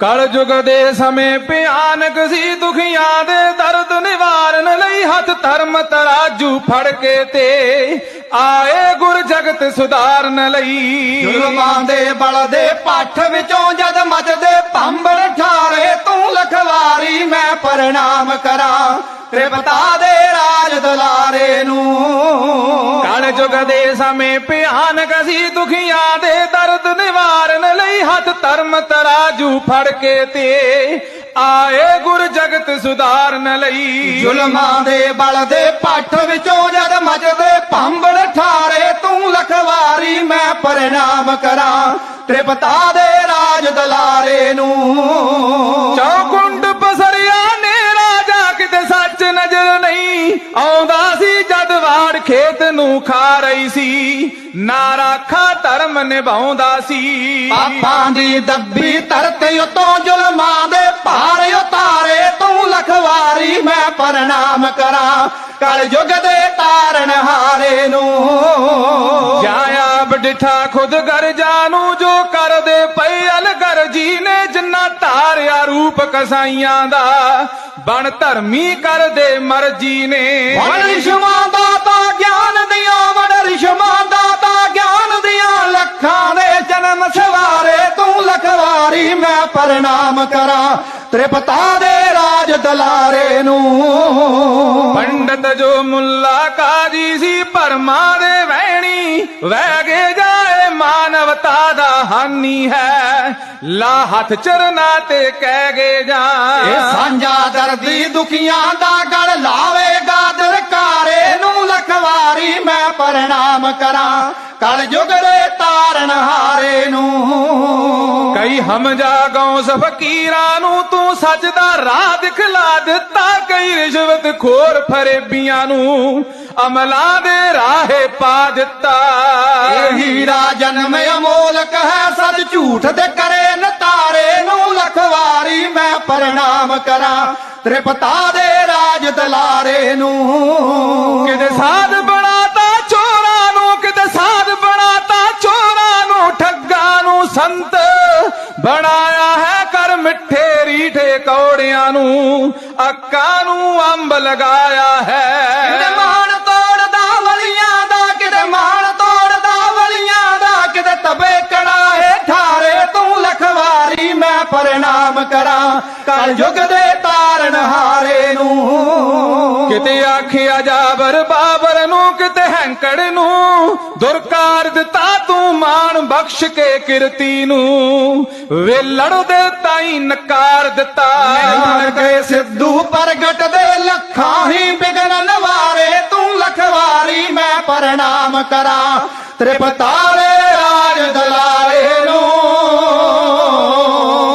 ਕਲ ਯੁਗ ਦੇ ਸਮੇਂ ਭਿਆਨਕ ਸੀ ਦੁਖੀਆਂ ਦੇ ਦਰਦ ਨਿਵਾਰਨ ਲਈ ਹੱਥ ਧਰਮ ਤਰਾਜੂ ਫੜ ਕੇ ਤੇ ਆਏ ਗੁਰ ਜਗਤ ਸੁਧਾਰਨ ਲਈ। ਜ਼ੁਲਮਾਂ ਦੇ ਬਲ ਦੇ ਪੱਠ ਵਿੱਚੋਂ ਜਦ ਮਚਦੇ ਮੈਂ ਪ੍ਰਣਾਮ ਕਰਾਂ ਤ੍ਰਿਪਤਾ ਦੇ ਰਾਜ ਦਲਾਰੇ ਨੂੰ। ਕਲ ਯੁਗ ਦੇ ਸਮੇਂ ਭਿਆਨਕ ਸੀ ਦੁਖੀਆਂ ਦੇ ਦਰਦ ਨਿਵਾਰਨ ਲਈ ਹੱਥ ਧਰਮ ਤਰਾਜੂ ਫੜ ਕੇ ਤੇ ਆਏ ਗੁਰ ਜਗਤ ਸੁਧਾਰਨ ਲਈ। ਜ਼ੁਲਮਾਂ ਦੇ ਬਲ ਦੇ ਪੱਠ ਵਿੱਚੋਂ ਜਦ ਮਚਦੇ ਭੰਬੜ ਠਾਰੇ ਤੂੰ ਲਖਵਾਰੀ ਮੈਂ ਪ੍ਰਣਾਮ ਕਰਾਂ ਤ੍ਰਿਪਤਾ ਦੇ ਰਾਜ ਦਲਾਰੇ ਨੂੰ। ਸੀ ਨਾ ਰਾਖਾ ਧਰਮ ਨਿਭਾਉਂਦਾ ਸੀ। ਪਾਪਾਂ ਦੀ ਦੱਬੀ ਧਰਤੀ ਉਤੋਂ ਜ਼ੁਲਮਾਂ ਦੇ ਭਾਰ ਉਤਾਰੇ ਤੂੰ ਲਖਵਾਰੀ ਮੈਂ ਪ੍ਰਣਾਮ ਕਰਾਂ ਕਲ ਯੁਗ ਦੇ ਤਾਰਨ ਹਾਰੇ ਨੂੰ। ਜਾਇਆ ਬਡਿਠਾ ਖੁਦ ਗਰਜਾ ਨੂੰ ਜੋ ਕਰਦੇ ਪਈ ਅਲਗਰ ਜੀ ਨੇ ਜਿੰਨਾ ਧਾਰਿਆ ਰੂਪ ਕਸਾਈਆਂ ਦਾ। ਬਣ ਧਰਮੀ ਕਰਦੇ ਮਰਜ਼ੀ ਨੇ। ਵੜ ਰਿਸ਼ਮਾਂ ਦਾਤਾ ਗਿਆਨ ਦੀਆਂ ਵੜ ਰਿਸ਼ਮਾਂ ਦਾਤਾ ਪ੍ਰਣਾਮ ਕਰਾਂ ਤ੍ਰਿਪਤਾ ਦੇ ਰਾਜ ਦਲਾਰੇ ਨੂੰ। ਪੰਡਤ ਜੋ ਮੁੱਲਾ ਕਾਜੀ ਸੀ ਪਰਮਾ ਦੇ ਵਹਿਣੀ ਵਹਿ ਕੇ ਜਾਏ ਮਾਨਵਤਾ ਦਾ ਹਾਨੀ ਹੈ। ਲਾ ਹੱਥ ਚਰਨਾ ਤੇ ਕਹਿ ਗਏ ਜਾ। ਇਹ ਸਾਂਝਾ ਦਰਦੀ ਦੁਖੀਆਂ ਦਾ ਗਲ ਲਾਵੇਗਾ ਦਰਕਾਰੇ ਨੂੰ ਲਖਵਾਰੀ ਮੈਂ ਪ੍ਰਣਾਮ ਕਰਾਂ। ਕਲ ਦੇ ਤਾਰਨ ਹਾਰੇ ਨੂੰ। ਕਈ ਹਮਜਾ ਗੌਸ ਫਕੀਰਾਂ ਨੂੰ, ਤੂੰ ਸੱਚ ਦਾ ਰਾਹ ਦਿਖਲਾ ਦਿੱਤਾ ਕਈ ਰਿਸ਼ਵਤ ਖੋਰ ਫਰੇਬੀਆਂ ਨੂੰ, ਅਮਲਾ ਦੇ ਰਾਹੇ ਪਾ ਦਿੱਤਾ। ਹੀਰਾ ਜਨਮ ਅਮੋਲਕ ਹੈ, ਸੱਚ ਝੂਠ ਤੇ ਕਰੇ ਨਤਾਰੇ ਨੂੰ ਲਖਵਾਰੀ ਮੈਂ ਪ੍ਰਣਾਮ ਕਰਾਂ, ਤ੍ਰਿਪਤਾ ਦੇ ਰਾਜ ਦਲਾਰੇ ਨੂੰ। ਬਣਾਇਆ ਹੈ ਕਰ ਮਿੱਠੇ ਰੀਠੇ ਕੌੜਿਆਂ ਨੂੰ ਅੱਕਾਂ ਨੂੰ ਅੰਬ ਲਗਾਇਆ ਕਿਤੇ ਹੈ ਮਾਣ ਤੋੜਦਾ ਵਲੀਆਂ ਦਾ, ਕਿਤੇ ਮਾਣ ਤੋੜਦਾ ਵਲੀਆਂ ਦਾ, ਕਿਤੇ ਤਬੇ ਕੜਾਏ ਠਾਰੇ ਤੂੰ ਲਖਵਾਰੀ, ਮੈਂ ਪ੍ਰਣਾਮ ਕਰਾਂ ਕਲ ਯੁਗ ਦੇ ਤਾਰਨ ਹਾਰੇ ਨੂੰ। ਕਿਤੇ ਆਖਿਆ ਜਾਬਰ ਬਾਬਰ ਨੂੰ, ਕਿਤੇ ਹੈਂਕੜ ਨੂੰ, ਦੁਰਕਾਰ ਦਿੱਤਾ ਤੂੰ ਮਾਣ ਬਖਸ਼ ਕੇ ਕਿਰਤੀ ਨੂੰ। ਵੇ ਲੜਦੇ ਤਾਈ ਨਕਾਰ ਦਿੱਤਾ। ਬਣ ਸਿੱਧੂ ਪ੍ਰਗਟ ਦੇ ਲੱਖਾਂ ਹੀ ਬਿਗਨ ਨਵਾਰੇ, ਤੂੰ ਲਖਵਾਰੀ ਮੈਂ ਪ੍ਰਣਾਮ ਕਰਾਂ। ਤ੍ਰਿਪਤਾਰੇ